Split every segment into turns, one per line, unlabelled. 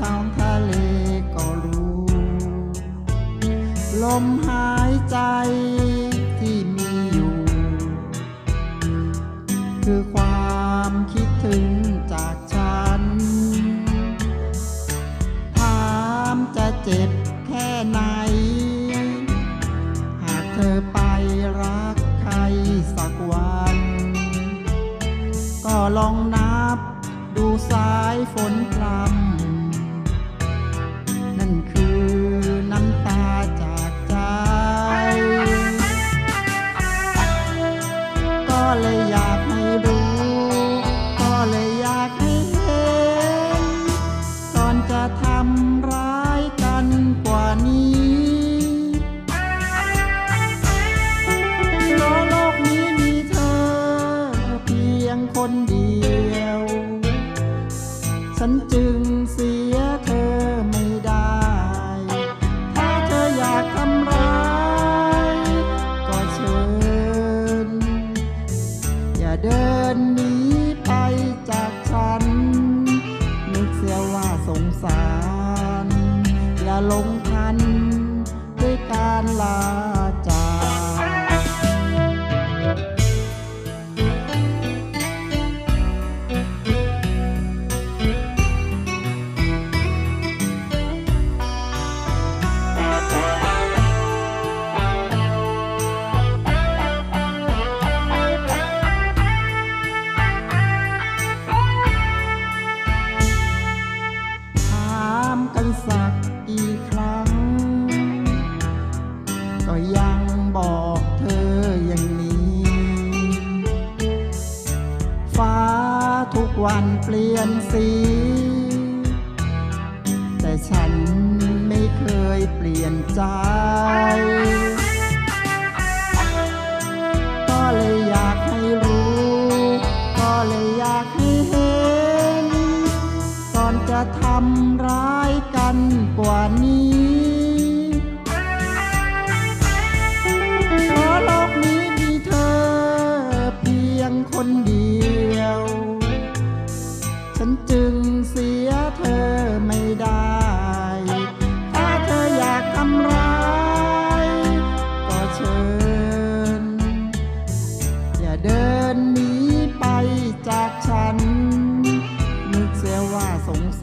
ท้องทะเลก็รู้ ลมหายใจที่มีอยู่ คือความคิดถึงจากฉัน ถามจะเจ็บแค่ไหน หากเธอไปรักใครสักวัน ก็ลองนับดูสายฝนพรำ เลยอยากให้รู้ ลงทัน ด้วยการลาจากถามกันสัก บอกเธออย่างนี้ ฟ้าทุกวันเปลี่ยนสี แต่ฉันไม่เคยเปลี่ยนใจ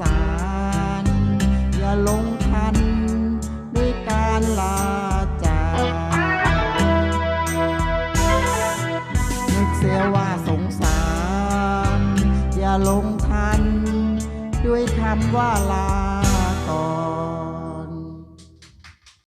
สาร อย่าลงทันด้วยการลาจากนึกเสียว่าสงสาร อย่าลงทันด้วยคำว่าลาต่อ